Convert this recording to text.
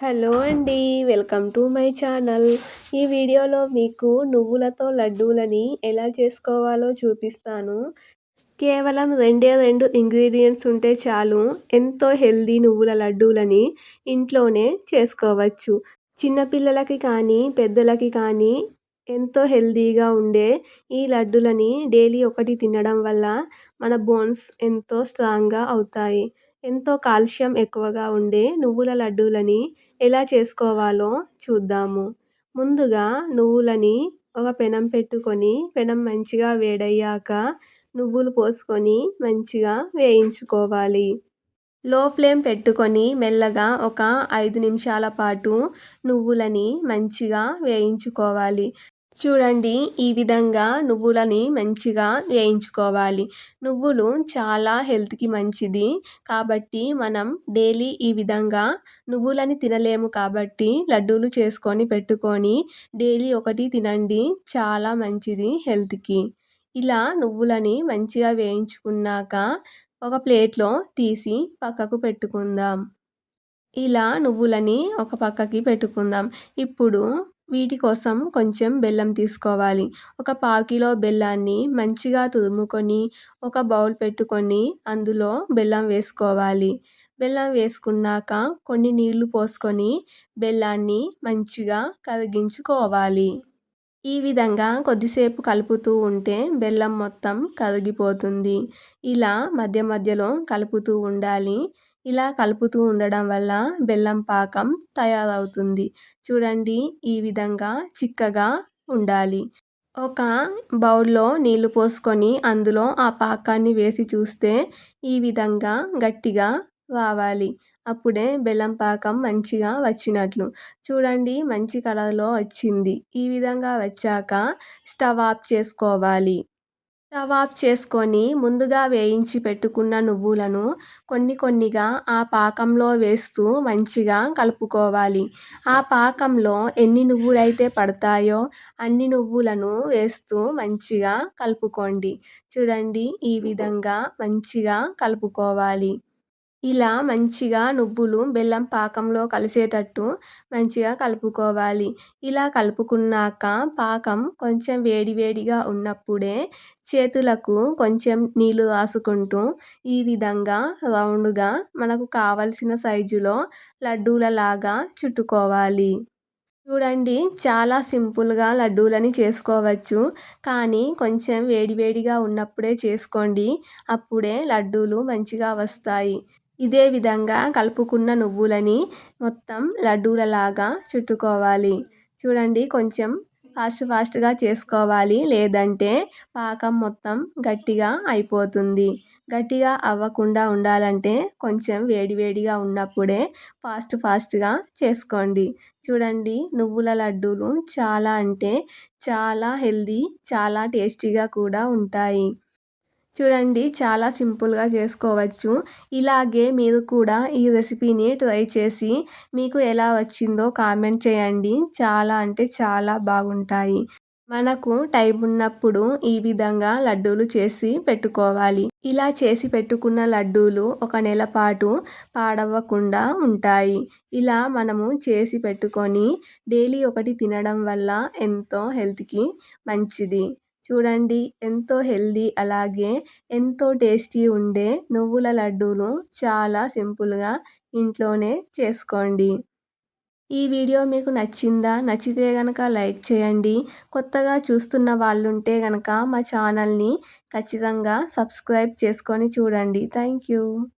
Hello అండి welcome to my channel. ఈ వీడియోలో మీకు నువ్వులతో లడ్డూలని ఎలా చేసుకోవాలో చూపిస్తాను. కేవలం రెండే రెండు ఇంగ్రీడియంట్స్ ఉంటే చాలు ఎంతో హెల్దీ నువ్వుల లడ్డూలని ఇంట్లోనే చేసుకోవచ్చు. చిన్నపిల్లలకి కానీ పెద్దలకి కానీ ఎంతో హెల్దీగా ఉండే ఈ లడ్డులని డైలీ ఒకటి తినడం వల్ల మన బోన్స్ ఎంతో స్ట్రాంగ్గా అవుతాయి. ఎంతో కాల్షియం ఎక్కువగా ఉండే నువ్వుల లడ్డూలని ఎలా చేసుకోవాలో చూద్దాము. ముందుగా నువ్వులని ఒక పెనం పెట్టుకొని పెనం మంచిగా వేడయ్యాక నువ్వులు పోసుకొని మంచిగా వేయించుకోవాలి. లో ఫ్లేమ్ పెట్టుకొని మెల్లగా ఒక ఐదు నిమిషాల పాటు నువ్వులని మంచిగా వేయించుకోవాలి. చూడండి ఈ విధంగా నువ్వులని మంచిగా వేయించుకోవాలి. నువ్వులు చాలా హెల్త్కి మంచిది కాబట్టి మనం డైలీ ఈ విధంగా నువ్వులని తినలేము కాబట్టి లడ్డూలు చేసుకొని పెట్టుకొని డైలీ ఒకటి తినండి చాలా మంచిది హెల్త్కి. ఇలా నువ్వులని మంచిగా వేయించుకున్నాక ఒక ప్లేట్లో తీసి పక్కకు పెట్టుకుందాం. ఇలా నువ్వులని ఒక పక్కకి పెట్టుకుందాం. ఇప్పుడు వీటి కోసం కొంచెం బెల్లం తీసుకోవాలి. ఒక పావు కిలో బెల్లాన్ని మంచిగా తురుముకొని ఒక బౌల్ పెట్టుకొని అందులో బెల్లం వేసుకోవాలి. బెల్లం వేసుకున్నాక కొన్ని నీళ్ళు పోసుకొని బెల్లాన్ని మంచిగా కరిగించుకోవాలి. ఈ విధంగా కొద్దిసేపు కలుపుతూ ఉంటే బెల్లం మొత్తం కరిగిపోతుంది. ఇలా మధ్య మధ్యలో కలుపుతూ ఉండాలి. ఇలా కలుపుతూ ఉండడం వల్ల బెల్లం పాకం తయారవుతుంది. చూడండి ఈ విధంగా చిక్కగా ఉండాలి. ఒక బౌల్లో నీళ్ళు పోసుకొని అందులో ఆ పాకాన్ని వేసి చూస్తే ఈ విధంగా గట్టిగా రావాలి. అప్పుడే బెల్లం పాకం మంచిగా వచ్చినట్లు. చూడండి మంచి కలర్లో వచ్చింది. ఈ విధంగా వచ్చాక స్టవ్ ఆఫ్ చేసుకోవాలి. స్టవ్ ఆఫ్ చేసుకొని ముందుగా వేయించి పెట్టుకున్న నువ్వులను కొన్ని కొన్నిగా ఆ పాకంలో వేస్తూ మంచిగా కలుపుకోవాలి. ఆ పాకంలో ఎన్ని నువ్వులైతే పడతాయో అన్ని నువ్వులను వేస్తూ మంచిగా కలుపుకోండి. చూడండి ఈ విధంగా మంచిగా కలుపుకోవాలి. ఇలా మంచిగా నువ్వులు బెల్లం పాకంలో కలిసేటట్టు మంచిగా కలుపుకోవాలి. ఇలా కలుపుకున్నాక పాకం కొంచెం వేడివేడిగా ఉన్నప్పుడే చేతులకు కొంచెం నీళ్ళు రాసుకుంటూ ఈ విధంగా రౌండ్గా మనకు కావలసిన సైజులో లడ్డూలలాగా చుట్టుకోవాలి. చూడండి చాలా సింపుల్గా లడ్డూలని చేసుకోవచ్చు. కానీ కొంచెం వేడివేడిగా ఉన్నప్పుడే చేసుకోండి. అప్పుడే లడ్డూలు మంచిగా వస్తాయి. ఇదే విధంగా కలుపుకున్న నువ్వులని మొత్తం లడ్డూలలాగా చుట్టుకోవాలి. చూడండి కొంచెం ఫాస్ట్ ఫాస్ట్గా చేసుకోవాలి. లేదంటే పాకం మొత్తం గట్టిగా అయిపోతుంది. గట్టిగా అవ్వకుండా ఉండాలంటే కొంచెం వేడివేడిగా ఉన్నప్పుడే ఫాస్ట్ ఫాస్ట్గా చేసుకోండి. చూడండి నువ్వుల లడ్డూలు చాలా అంటే చాలా హెల్దీ చాలా టేస్టీగా కూడా ఉంటాయి. చూడండి చాలా సింపుల్గా చేసుకోవచ్చు. ఇలాగే మీరు కూడా ఈ రెసిపీని ట్రై చేసి మీకు ఎలా వచ్చిందో కామెంట్ చేయండి. చాలా అంటే చాలా బాగుంటాయి. మనకు టైం ఉన్నప్పుడు ఈ విధంగా లడ్డూలు చేసి పెట్టుకోవాలి. ఇలా చేసి పెట్టుకున్న లడ్డూలు ఒక నెల పాటు పాడవ్వకుండా ఉంటాయి. ఇలా మనము చేసి పెట్టుకొని డైలీ ఒకటి తినడం వల్ల ఎంతో హెల్త్కి మంచిది. చూడండి ఎంతో హెల్దీ అలాగే ఎంతో టేస్టీ ఉండే నువ్వుల లడ్డూలు చాలా సింపుల్గా ఇంట్లోనే చేసుకోండి. ఈ వీడియో మీకు నచ్చిందా? నచ్చితే కనుక లైక్ చేయండి. కొత్తగా చూస్తున్న వాళ్ళు ఉంటే కనుక మా ఛానల్ని ఖచ్చితంగా సబ్స్క్రైబ్ చేసుకొని చూడండి. Thank you